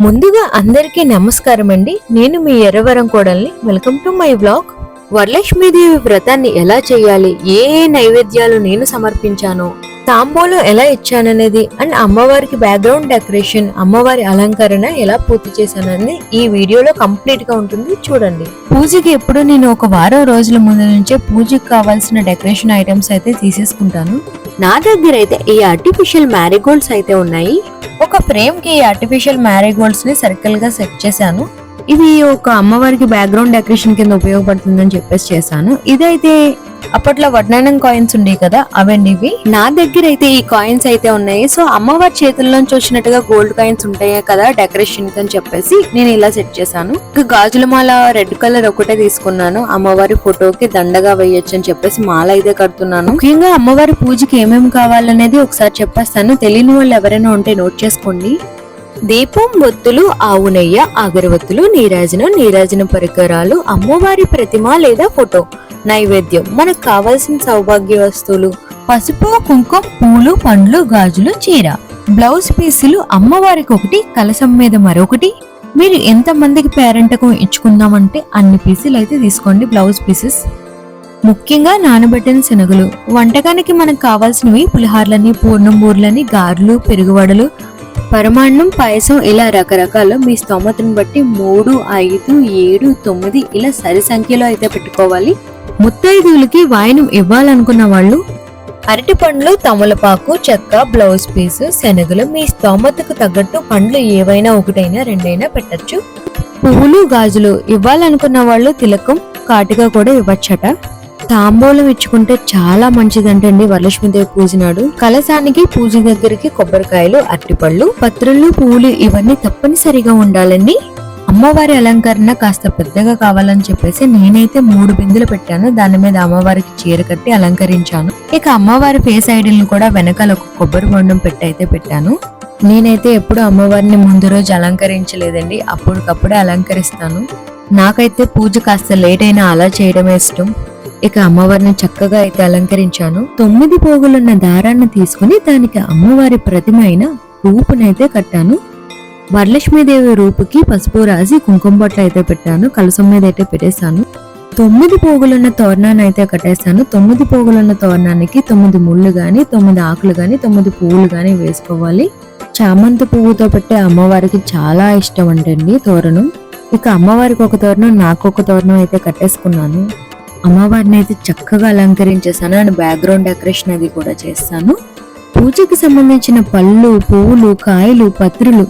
ముందుగా అందరికీ నమస్కారం అండి. నేను మీ ఎర్రవరం కోడల్ని. Welcome to my blog Varalakshmi Devi వ్రతాన్ని ఎలా చేయాలి? ఏ ఏ నైవేద్యాలు నేను సమర్పించాను? తాంబూలం ఎలా ఇచ్చాననేది అండ్ అమ్మవారికి బ్యాక్గ్రౌండ్ డెకరేషన్ అమ్మవారి అలంకరణ ఎలా పూర్తి చేశాననేది ఈ వీడియోలో కంప్లీట్గా ఉంటుంది. చూడండి. పూజకి ఎప్పుడు నేను ఒక వారం రోజుల ముందు నుంచే పూజకి కావాల్సిన డెకరేషన్ ఐటమ్స్ అయితే తీసేసుకుంటాను. నా దగ్గర అయితే ఈ ఆర్టిఫిషియల్ మ్యారీగోల్డ్స్ అయితే ఉన్నాయి. ఒక ఫ్రేమ్కి ఆర్టిఫిషియల్ మ్యారీగోల్డ్స్ని సర్కిల్గా సెట్ చేశాను. ఇది ఒక అమ్మవారికి బ్యాక్గ్రౌండ్ డెకరేషన్ కింద ఉపయోగపడుతుందని చెప్పేసి చేశాను. ఇదైతే అప్పట్లో వడ్నానం కాయిన్స్ ఉండేవి కదా అవండి ఇవి. నా దగ్గర అయితే ఈ కాయిన్స్ అయితే ఉన్నాయి. సో అమ్మవారి చేతుల్లోంచి వచ్చినట్టుగా గోల్డ్ కాయిన్స్ ఉంటాయి కదా డెకరేషన్ అని చెప్పేసి నేను ఇలా సెట్ చేశాను. గాజుల మాల రెడ్ కలర్ ఒకటే తీసుకున్నాను. అమ్మవారి ఫోటోకి దండగా వేయొచ్చు అని చెప్పేసి మాల అయితే కడుతున్నాను. ముఖ్యంగా అమ్మవారి పూజకి ఏమేమి కావాలనేది ఒకసారి చెప్పేస్తాను. తెలియని వాళ్ళు ఎవరైనా ఉంటే నోట్ చేసుకోండి. దీపం ఒత్తులు ఆవు నెయ్య అగరవత్తులు నీరాజనం నీరాజన పరికరాలు అమ్మవారి ప్రతిమ లేదా ఫోటో. నైవేద్యం. మనకు కావాల్సిన సౌభాగ్య వస్తువులు. పసుపు కుంకుమ పూలు పండ్లు గాజులు చీర. బ్లౌజ్ పీసులు అమ్మవారికి ఒకటి కలసం మీద మరొకటి. మీరు ఎంత మందికి పేరెంటకు ఇచ్చుకుందామంటే అన్ని పీసులు అయితే తీసుకోండి బ్లౌజ్ పీసెస్. ముఖ్యంగా నానబెట్టిన శనగలు. వంటకానికి మనకు కావాల్సినవి పులిహార్లని పూర్ణం బూర్లని గారెలు పెరుగువడలు పరమాన్నం పాయసం ఇలా రకరకాల. మీ స్తోమతను బట్టి మూడు ఐదు ఏడు తొమ్మిది ఇలా సరి సంఖ్యలో అయితే పెట్టుకోవాలి. ముత్తైదువులకి వాయనం ఇవ్వాలనుకున్న వాళ్ళు అరటి పండ్లు తమలపాకు చెక్క బ్లౌజ్ పీసు శనగలు మీ స్తోమతకు తగ్గట్టు పండ్లు ఏవైనా ఒకటైనా రెండైనా పెట్టచ్చు. పువ్వులు గాజులు ఇవ్వాలనుకున్న వాళ్ళు తిలకం కాటిగా కూడా ఇవ్వచ్చట. తాంబూలం ఇచ్చుకుంటే చాలా మంచిదంటండి వరలక్ష్మీదేవి పూజినాడు కలశానికి పూజ దగ్గరికి కొబ్బరికాయలు అరటిపళ్ళు పత్రులు పూలు ఇవన్నీ తప్పనిసరిగా ఉండాలండి. అమ్మవారి అలంకరణ కాస్త పెద్దగా కావాలని చెప్పేసి నేనైతే మూడు బిందులు పెట్టాను. దాని మీద అమ్మవారికి చీర కట్టి అలంకరించాను. ఇక అమ్మవారి ఫేస్ ఐడిల్ని కూడా వెనకాల ఒక కొబ్బరి బొండం పెట్టి అయితే పెట్టాను. నేనైతే ఎప్పుడు అమ్మవారిని ముందు రోజు అలంకరించలేదండి. అప్పటికప్పుడే అలంకరిస్తాను. నాకైతే పూజ కాస్త లేట్ అయినా అలా చేయడమే ఇష్టం. ఇక అమ్మవారిని చక్కగా అయితే అలంకరించాను. తొమ్మిది పోగులున్న దారాన్ని తీసుకుని దానికి అమ్మవారి ప్రతిమ అయిన రూపునైతే కట్టాను. వరలక్ష్మీదేవి రూపుకి పసుపు రాసి కుంకుమ బొట్లు అయితే పెట్టాను. కలసం మీద అయితే పెట్టేశాను. తొమ్మిది పోగులున్న తోరణాన్ని అయితే కట్టేశాను. తొమ్మిది పోగులున్న తోరణానికి తొమ్మిది ముళ్ళు కానీ తొమ్మిది ఆకులు కానీ తొమ్మిది పువ్వులు కానీ వేసుకోవాలి. చామంతి పువ్వుతో పెట్టే అమ్మవారికి చాలా ఇష్టం అంటండి తోరణం. ఇక అమ్మవారికి ఒక తోరణం నాకు ఒక తోరణం అయితే కట్టేసుకున్నాను. అమ్మవారిని అయితే చక్కగా అలంకరించేసాను అండ్ బ్యాక్గ్రౌండ్ డెకరేషన్ అది కూడా చేస్తాను. పూజకి సంబంధించిన పళ్ళు పువ్వులు కాయలు పత్రులు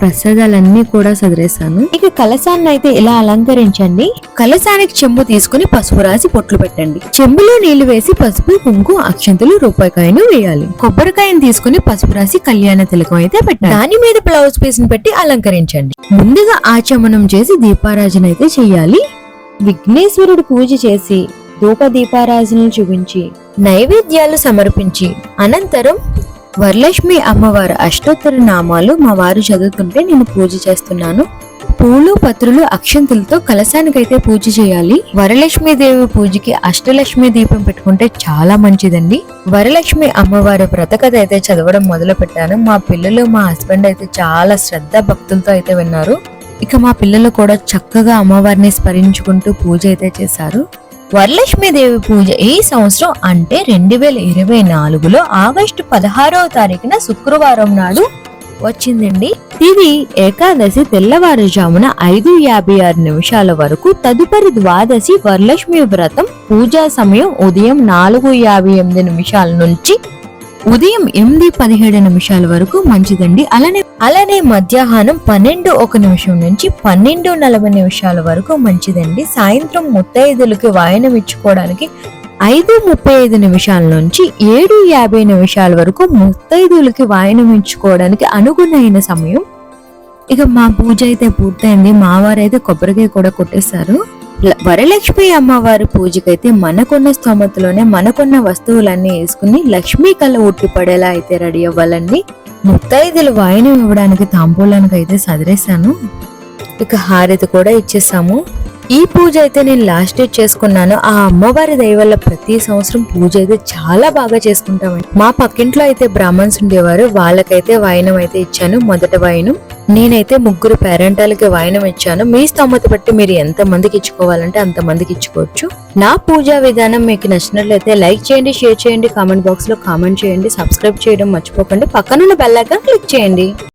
ప్రసాదాలన్నీ కూడా సదిరేశాను. ఇక కలశాన్ని అయితే ఇలా అలంకరించండి. కలశానికి చెంబు తీసుకుని పసుపు రాసి పొట్లు పెట్టండి. చెంబులో నీళ్ళు వేసి పసుపు కుంకు అక్షంతలు రూపాయికాయను వేయాలి. కొబ్బరికాయను తీసుకుని పసుపు రాసి కళ్యాణ తిలకం అయితే పెట్టాలి దాని మీద బ్లౌజ్ పీస్ పెట్టి అలంకరించండి. ముందుగా ఆచమనం చేసి దీపారాజన అయితే చేయాలి విఘ్నేశ్వరుడు పూజ చేసి ధూపదీపారాజనలు చూపించి నైవేద్యాలు సమర్పించి అనంతరం వరలక్ష్మి అమ్మవారు అష్టోత్తర నామాలు మా వారు చదువుతుంటే నేను పూజ చేస్తున్నాను. పూలు పత్రులు అక్షంతులతో కలశానికైతే పూజ చేయాలి. వరలక్ష్మి దేవి పూజకి అష్టలక్ష్మి దీపం పెట్టుకుంటే చాలా మంచిదండి. వరలక్ష్మి అమ్మవారి వ్రతకథ అయితే చదవడం మొదలు పెట్టాను మా పిల్లలు మా హస్బెండ్ అయితే చాలా శ్రద్ధ భక్తులతో అయితే విన్నారు. ఇక మా పిల్లలు కూడా చక్కగా అమ్మవారిని స్మరించుకుంటూ పూజ అయితే చేశారు. వరలక్ష్మీదేవి పూజ ఈ సంవత్సరం అంటే రెండు వేల ఇరవై నాలుగులో ఆగస్టు పదహారవ తారీఖున శుక్రవారం నాడు వచ్చిందండి. ఇది ఏకాదశి తెల్లవారుజామున ఐదు యాభై ఆరు నిమిషాల వరకు తదుపరి ద్వాదశి వరలక్ష్మి వ్రతం పూజా సమయం ఉదయం నాలుగు యాభై ఎనిమిది నిమిషాల నుంచి ఉదయం ఎనిమిది పదిహేడు నిమిషాల వరకు మంచిదండి. అలానే అలానే మధ్యాహ్నం పన్నెండు ఒక నిమిషం నుంచి పన్నెండు నలభై నిమిషాల వరకు మంచిదండి. సాయంత్రం ముత్తైదులకి వాయనం ఇచ్చుకోవడానికి ఐదు ముప్పై ఐదు నిమిషాల నుంచి ఏడు యాభై నిమిషాల వరకు ముత్తైదులకి వాయనం ఇచ్చుకోవడానికి అనుగుణమైన సమయం ఇక మా పూజ అయితే పూర్తయింది. మావారు అయితే కొబ్బరికాయ కూడా కొట్టేశారు. వరలక్ష్మి అమ్మవారి పూజకైతే మనకున్న స్తోమతలోనే మనకున్న వస్తువులన్నీ వేసుకుని లక్ష్మీ కళ ఉట్టి పడేలా అయితే రెడీ అవ్వాలండి. ముత్తైదులు వాయినం ఇవ్వడానికి తాంబూలానికి అయితే సదిరేశాను. ఇక హారతి కూడా ఇచ్చేసాము. ఈ పూజ అయితే నేను లాస్ట్ ఇయర్ చేసుకున్నాను. ఆ అమ్మవారి దయ వల్ల ప్రతి సంవత్సరం పూజ అయితే చాలా బాగా చేసుకుంటామండి. మా పక్కింట్లో అయితే బ్రాహ్మణ్స్ ఉండేవారు. వాళ్ళకైతే వాయనం అయితే ఇచ్చాను. మొదట వాయనం. నేనైతే ముగ్గురు పేరెంటాలకి వాయనం ఇచ్చాను. మీ స్తోమత బట్టి మీరు ఎంత మందికి ఇచ్చుకోవాలంటే అంత మందికి ఇచ్చుకోవచ్చు. నా పూజా విధానం మీకు నచ్చినట్లయితే లైక్ చేయండి షేర్ చేయండి కామెంట్ బాక్స్లో కామెంట్ చేయండి సబ్స్క్రైబ్ చేయడం మర్చిపోకండి. పక్కనున్న బెల్లైకాన్ క్లిక్ చేయండి.